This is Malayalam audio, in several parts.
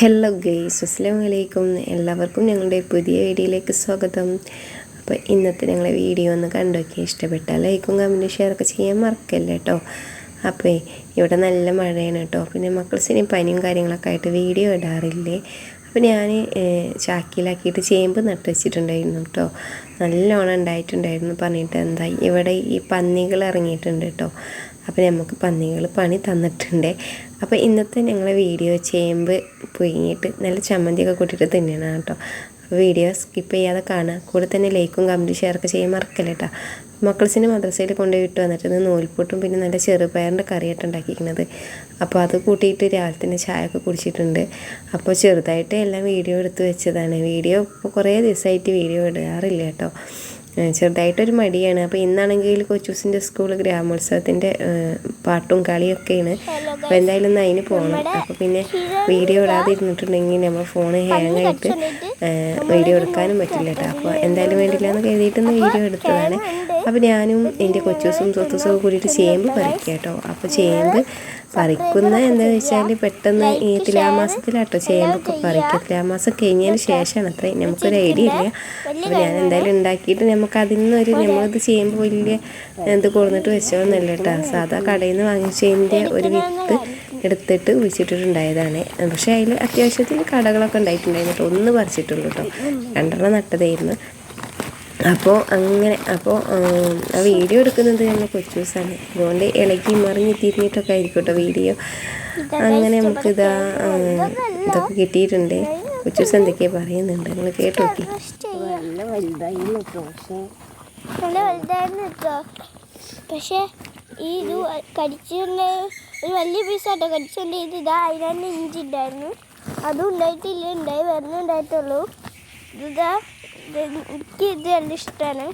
ഹലോ ഗെയ്സ് അസ്സാം വലൈക്കും എല്ലാവർക്കും ഞങ്ങളുടെ പുതിയ വീഡിയോയിലേക്ക് സ്വാഗതം. അപ്പോൾ ഇന്നത്തെ ഞങ്ങളെ വീഡിയോ ഒന്ന് കണ്ടോക്കി. ഇഷ്ടപ്പെട്ടാൽ ലൈക്കും കമന്റും ഒക്കെ ചെയ്യാൻ മറക്കല്ലേ കേട്ടോ അപ്പോൾ ഇവിടെ നല്ല മഴയാണ് കേട്ടോ പിന്നെ മക്കൾസിന് പനിയും കാര്യങ്ങളൊക്കെ ആയിട്ട് വീഡിയോ ഇടാറില്ലേ? അപ്പോൾ ഞാൻ ചാക്കിലാക്കിയിട്ട് ചേമ്പ് നട്ട് വെച്ചിട്ടുണ്ടായിരുന്നു കേട്ടോ നല്ലോണം ഉണ്ടായിട്ടുണ്ടായിരുന്നു പറഞ്ഞിട്ട് എന്താ ഇവിടെ ഈ പന്നികൾ ഇറങ്ങിയിട്ടുണ്ട് കേട്ടോ അപ്പോൾ നമുക്ക് പന്നികൾ പണി തന്നിട്ടുണ്ട്. അപ്പോൾ ഇന്നത്തെ ഞങ്ങളെ വീഡിയോ ചേമ്പ് പുഴുങ്ങിയിട്ട് നല്ല ചമ്മന്തിയൊക്കെ കൂട്ടിയിട്ട് തിന്നണം കേട്ടോ വീഡിയോ സ്കിപ്പ് ചെയ്യാതെ കാണുക കൂടെ തന്നെ ലൈക്കും കമന്റും ഷെയറൊക്കെ ചെയ്യാൻ മറക്കല്ല കേട്ടോ മക്കൾസിന് മദ്രസയിൽ കൊണ്ടുപോയി വിട്ട് വന്നിട്ട് നൂൽപ്പൊട്ടും പിന്നെ നല്ല ചെറുപയറിന്റെ കറിയായിട്ട് ഉണ്ടാക്കിയിരിക്കുന്നത് അപ്പോൾ അത് കൂട്ടിയിട്ട് രാവിലെ തന്നെ ചായ ഒക്കെ കുടിച്ചിട്ടുണ്ട്. അപ്പോൾ ചെറുതായിട്ട് എല്ലാം വീഡിയോ എടുത്ത് വെച്ചതാണ്. വീഡിയോ ഇപ്പോൾ കുറേ ദിവസമായിട്ട് വീഡിയോ ഇടാറില്ല കേട്ടോ ചെറുതായിട്ടൊരു മടിയാണ്. അപ്പോൾ ഇന്നാണെങ്കിൽ കൊച്ചൂസിന്റെ സ്കൂൾ ഗ്രാമോത്സവത്തിന്റെ പാട്ടും കളിയൊക്കെയാണ്. അപ്പോൾ എന്തായാലും ഒന്ന് അതിന് പോകണം അപ്പോൾ പിന്നെ വീഡിയോ ഇടാതെ ഇരുന്നിട്ടുണ്ടെങ്കിൽ നമ്മൾ ഫോൺ ഹാങ് ആയിട്ട് വീഡിയോ എടുക്കാനും പറ്റില്ല കേട്ടോ അപ്പോൾ എന്തായാലും വേണ്ടില്ല എന്ന് കരുതിയിട്ടൊന്ന് വീഡിയോ എടുത്തതാണ്. അപ്പോൾ ഞാനും എന്റെ കൊച്ചൂസും സ്വത്തൂസും കൂടിയിട്ട് ചേമ്പ് പറിക്കുക കേട്ടോ അപ്പോൾ ചേമ്പ് പറിക്കുന്ന എന്താണെന്ന് വെച്ചാൽ പെട്ടെന്ന് ഈ തുലാമാസത്തിലാട്ടോ ചേമ്പൊക്കെ പറിക്കുക തുലാമാസം കഴിഞ്ഞതിന് ശേഷമാണ് അത്രയും നമുക്കൊരു ഐഡിയ ഇല്ല. അപ്പോൾ ഞാൻ എന്തായാലും ഉണ്ടാക്കിയിട്ട് നമുക്ക് അതിൽ നിന്നൊരു നമ്മളിത് ചേമ്പ് വലിയ ഇത് കൊടുത്തിട്ട് വെച്ചോന്നല്ല കേട്ടോ സാധാ കടയിൽ നിന്ന് വാങ്ങിച്ചതിന്റെ ഒരു വിത്ത് എടുത്തിട്ട് കുഴിച്ചിട്ടിട്ടുണ്ടായതാണ്. പക്ഷേ അതിൽ അത്യാവശ്യത്തിന് കടകളൊക്കെ ഉണ്ടായിട്ടുണ്ടായിരുന്നു കേട്ടോ. ഒന്ന് പറിച്ചിട്ടുള്ളൂ കേട്ടോ. രണ്ടെണ്ണം നട്ടതായിരുന്നു. അപ്പോൾ അങ്ങനെ അപ്പോൾ ആ വീഡിയോ എടുക്കുന്നത് തന്നെ കൊച്ചു ദിവസമാണ്. അതുകൊണ്ട് ഇളകി മറിഞ്ഞ് തിരിഞ്ഞിട്ടൊക്കെ ആയിരിക്കും കേട്ടോ വീഡിയോ. അങ്ങനെ നമുക്കിതാ ഇതൊക്കെ കിട്ടിയിട്ടുണ്ട്. കൊച്ചു ദിവസം എന്തൊക്കെയാ പറയുന്നുണ്ട്? നിങ്ങൾ കേട്ടോക്കി നല്ല വലുതായിരുന്നു കേട്ടോ. പക്ഷേ ഇത് കടിച്ചുകൊണ്ട് ഒരു വലിയ പീസാട്ടോ. കടിച്ചുകൊണ്ട് ഇത് ഇതാ അതിനാണ് ഇഞ്ചി ഉണ്ടായിരുന്നു അതും ഉണ്ടായിട്ടില്ല ഉണ്ടായി വരുന്ന ഉണ്ടായിട്ടുള്ളൂ. ഇതാ എനിക്ക് ഇത് നല്ല ഇഷ്ടമാണ്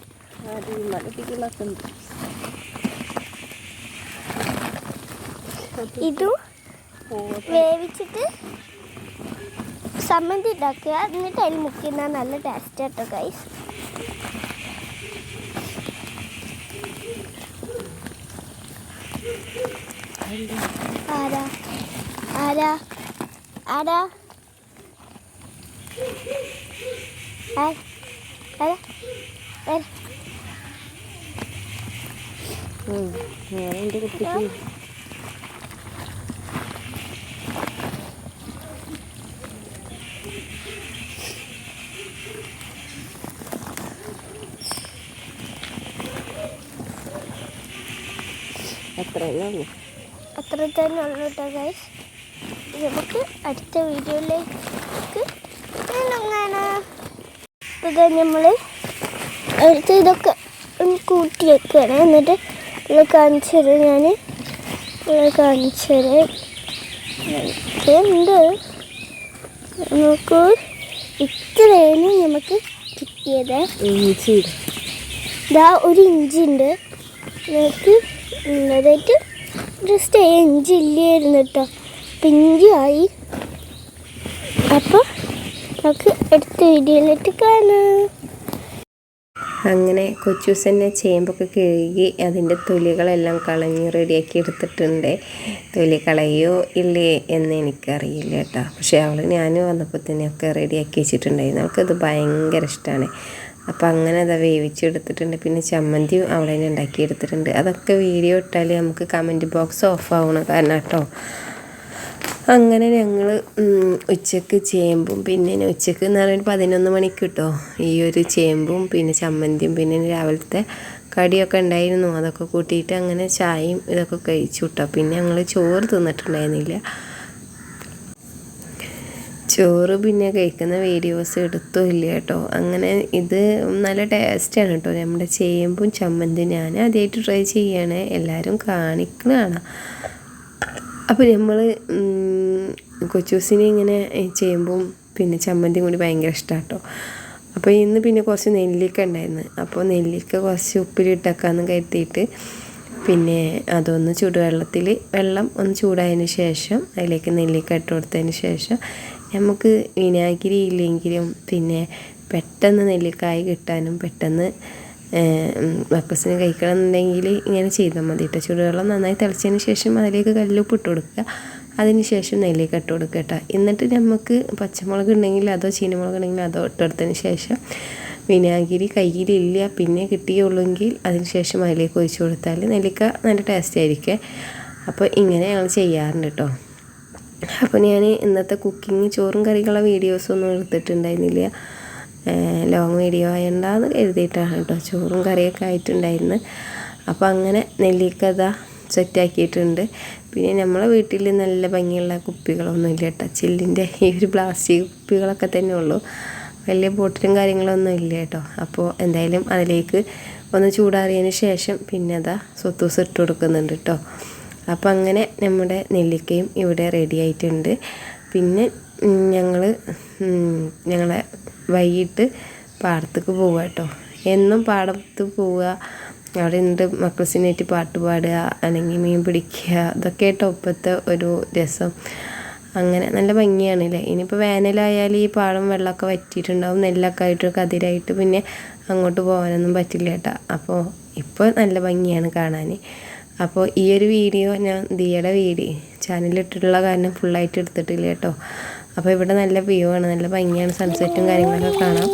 ഇതും വേവിച്ചിട്ട് സമ്മന്തി ഉണ്ടാക്കുക എന്നിട്ട് അതിൽ മുക്കുന്ന നല്ല ടേസ്റ്റ് കേട്ടോ ആരാ? ആരാ? ആരാ. ഞാൻ എന്റെ കുട്ടിക്ക്? അത്രയല്ലേ ഉള്ളൂ അത്ര തന്നെ ഉള്ളൂ കേട്ടോ ഗൈസ് നമുക്ക് അടുത്ത വീഡിയോയിലേക്ക് കാണാം അപ്പോൾ നമ്മൾ അടുത്ത് ഇതൊക്കെ ഒന്ന് കൂട്ടി വെക്കുകയാണ് എന്നിട്ട് ഇത് കാണിച്ചു തരാം ഞാൻ നിങ്ങൾ കാണിച്ചു തരാം. ഉണ്ട് നമുക്ക് ഇത്രയാണ് നമുക്ക് കിട്ടിയത്. ഇഞ്ചി ഇതാ ഒരു ഇഞ്ചി ഉണ്ട് നമുക്ക് ഉള്ളതായിട്ട് ജസ്റ്റ് എഞ്ചി ഇല്ലായിരുന്നു കേട്ടോ ആയി അപ്പോൾ നമുക്ക് അടുത്ത വീഡിയോയിലിട്ട് കാണാം. അങ്ങനെ കൊച്ചൂസന്നെ ചേമ്പൊക്കെ കഴുകി അതിന്റെ തൊലികളെല്ലാം കളഞ്ഞ് റെഡിയാക്കി എടുത്തിട്ടുണ്ട്. തൊലി കളയോ ഇല്ലേ എന്ന് എനിക്കറിയില്ല കേട്ടോ പക്ഷേ അവൾ ഞാൻ വന്നപ്പോൾ തന്നെയൊക്കെ റെഡിയാക്കി വെച്ചിട്ടുണ്ടായിരുന്നു. അവൾക്കത് ഭയങ്കര ഇഷ്ടമാണ് അപ്പോൾ അങ്ങനെ അത് വേവിച്ചെടുത്തിട്ടുണ്ട്. പിന്നെ ചമ്മന്തിയും അവിടെ തന്നെ ഉണ്ടാക്കിയെടുത്തിട്ടുണ്ട്. അതൊക്കെ വീഡിയോ ഇട്ടാൽ നമുക്ക് കമന്റ് ബോക്സ് ഓഫ് ആവണം കാരണം കേട്ടോ. അങ്ങനെ ഞങ്ങൾ ഉച്ചയ്ക്ക് ചേമ്പും പിന്നെ ഉച്ചയ്ക്ക് എന്ന് പറഞ്ഞാൽ പതിനൊന്ന് മണിക്ക് കിട്ടോ ഈ ഒരു ചേമ്പും പിന്നെ ചമ്മന്തിയും പിന്നെ രാവിലത്തെ കടിയൊക്കെ ഉണ്ടായിരുന്നു. അതൊക്കെ കൂട്ടിയിട്ട് അങ്ങനെ ചായയും ഇതൊക്കെ കഴിച്ചു കിട്ടോ പിന്നെ ഞങ്ങൾ ചോറ് തിന്നിട്ടുണ്ടായിരുന്നില്ല. ചോറ് പിന്നെ കഴിക്കുന്ന വീഡിയോസ് എടുത്തോ ഇല്ല കേട്ടോ. അങ്ങനെ ഇത് നല്ല ടേസ്റ്റാണ് കേട്ടോ. നമ്മുടെ ചേമ്പും ചമ്മന്തി ഞാൻ ആദ്യമായിട്ട് ട്രൈ ചെയ്യാണ്. എല്ലാവരും കാണിക്കണതാണ് അപ്പോൾ നമ്മൾ കൊച്ചൂസിനെ ഇങ്ങനെ ചേമ്പും പിന്നെ ചമ്മന്തിയും കൂടി ഭയങ്കര ഇഷ്ടമാണ് കേട്ടോ. അപ്പോൾ ഇന്ന് പിന്നെ കുറച്ച് നെല്ലിക്ക ഉണ്ടായിരുന്നു. അപ്പോൾ നെല്ലിക്ക കുറച്ച് ഉപ്പിലിട്ടേക്കാന്ന് കരുതിയിട്ട് പിന്നെ അതൊന്ന് ചൂടുവെള്ളത്തിൽ വെള്ളം ഒന്ന് ചൂടായതിന് ശേഷം അതിലേക്ക് നെല്ലിക്ക ഇട്ട് കൊടുത്തതിന് ശേഷം നമുക്ക് വിനാഗിരി ഇല്ലെങ്കിലും പിന്നെ പെട്ടെന്ന് നെല്ലിക്കായ കിട്ടാനും പെട്ടെന്ന് മക്കൾസിന് കഴിക്കണമെന്നുണ്ടെങ്കിൽ ഇങ്ങനെ ചെയ്താൽ മതി. കേട്ടോ ചൂടുവെള്ളം നന്നായി തിളച്ചതിന് ശേഷം അതിലേക്ക് കല്ലുപ്പ് ഇട്ട് കൊടുക്കുക. അതിന് ശേഷം നെല്ലിക്ക ഇട്ട് കൊടുക്കുക കേട്ടോ. എന്നിട്ട് നമുക്ക് പച്ചമുളക് ഉണ്ടെങ്കിൽ അതോ ചീനമുളക് ഉണ്ടെങ്കിൽ അതോ ഇട്ടെടുത്തതിന് ശേഷം വിനാഗിരി കയ്യിലില്ല പിന്നെ കിട്ടിയുള്ളെങ്കിൽ അതിന് ശേഷം അതിലേക്ക് ഒഴിച്ചു കൊടുത്താൽ നെല്ലിക്ക നല്ല ടേസ്റ്റ് ആയിരിക്കും. അപ്പോൾ ഇങ്ങനെ ഞങ്ങൾ ചെയ്യാറുണ്ട് കേട്ടോ. അപ്പോൾ ഞാൻ ഇന്നത്തെ കുക്കിംഗ് ചോറും കറികളുടെ വീഡിയോസൊന്നും എടുത്തിട്ടുണ്ടായിരുന്നില്ല. ലോങ് വീഡിയോ ആയണ്ടെന്ന് എഴുതിയിട്ടാണ് കേട്ടോ. ചോറും കറിയൊക്കെ ആയിട്ടുണ്ടായിരുന്നു അപ്പോൾ അങ്ങനെ നെല്ലിക്കഥ സെറ്റാക്കിയിട്ടുണ്ട് പിന്നെ നമ്മളെ വീട്ടിൽ നല്ല ഭംഗിയുള്ള കുപ്പികളൊന്നും ഇല്ല കേട്ടോ. ചില്ലിന്റെ ഈ ഒരു പ്ലാസ്റ്റിക് കുപ്പികളൊക്കെ തന്നെ ഉള്ളൂ. വലിയ ബോട്ടിലും കാര്യങ്ങളൊന്നും ഇല്ല കേട്ടോ. അപ്പോൾ എന്തായാലും അതിലേക്ക് ഒന്ന് ചൂടാറിയതിന് ശേഷം പിന്നെ അതാ സ്വത്തൂസ് ഇട്ട് കൊടുക്കുന്നുണ്ട് കേട്ടോ. അപ്പോൾ അങ്ങനെ നമ്മുടെ നെല്ലിക്കയും ഇവിടെ റെഡി ആയിട്ടുണ്ട്. പിന്നെ ഞങ്ങൾ ഞങ്ങളെ വൈകിട്ട് പാടത്തേക്ക് പോവുക കേട്ടോ. എന്നും പാടത്ത് പോവുക. അവിടെ നിന്നിട്ട് മക്കൾസിനായിട്ട് പാട്ട് പാടുക അല്ലെങ്കിൽ മീൻ പിടിക്കുക ഇതൊക്കെ ആയിട്ട് ഇപ്പോഴത്തെ ഒരു രസം. അങ്ങനെ നല്ല ഭംഗിയാണല്ലേ ഇനിയിപ്പോൾ വേനലായാൽ ഈ പാടം വെള്ളമൊക്കെ വറ്റിയിട്ടുണ്ടാവും നെല്ലൊക്കെ ആയിട്ട് കതിരായിട്ട് പിന്നെ അങ്ങോട്ട് പോകാനൊന്നും പറ്റില്ല കേട്ടോ. അപ്പോൾ ഇപ്പോൾ നല്ല ഭംഗിയാണ് കാണാൻ അപ്പോൾ ഈ ഒരു വീഡിയോ ഞാൻ ദിയയുടെ വീഡിയോ ചാനലിട്ടിട്ടുള്ള കാരണം ഫുള്ളായിട്ട് എടുത്തിട്ടില്ല കേട്ടോ. അപ്പോൾ ഇവിടെ നല്ല വ്യൂ ആണ് നല്ല ഭംഗിയാണ് സൺസെറ്റും കാര്യങ്ങളൊക്കെ കാണാം.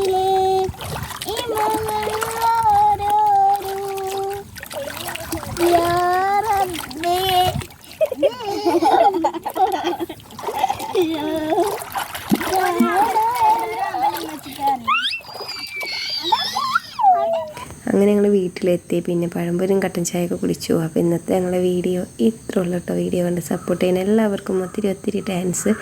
അങ്ങനെ ഞങ്ങൾ വീട്ടിലെത്തി. പിന്നെ പഴംപൊരും കട്ടൻ ചായയൊക്കെ കുടിച്ചു. അപ്പോൾ ഇന്നത്തെ ഞങ്ങളുടെ വീഡിയോ ഇത്ര ഉള്ള കേട്ടോ. വീഡിയോ കണ്ട് സപ്പോർട്ട് ചെയ്യുന്ന എല്ലാവർക്കും ഒത്തിരി ഒത്തിരി താങ്ക്സ്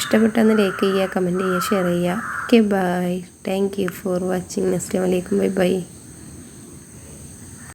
ഇഷ്ടപ്പെട്ടെന്ന് ലൈക്ക് ചെയ്യുക കമന്റ് ചെയ്യുക ഷെയർ ചെയ്യുക. Okay bye thank you for watching അസ്സാം വലൈക്കും ബൈ ബൈ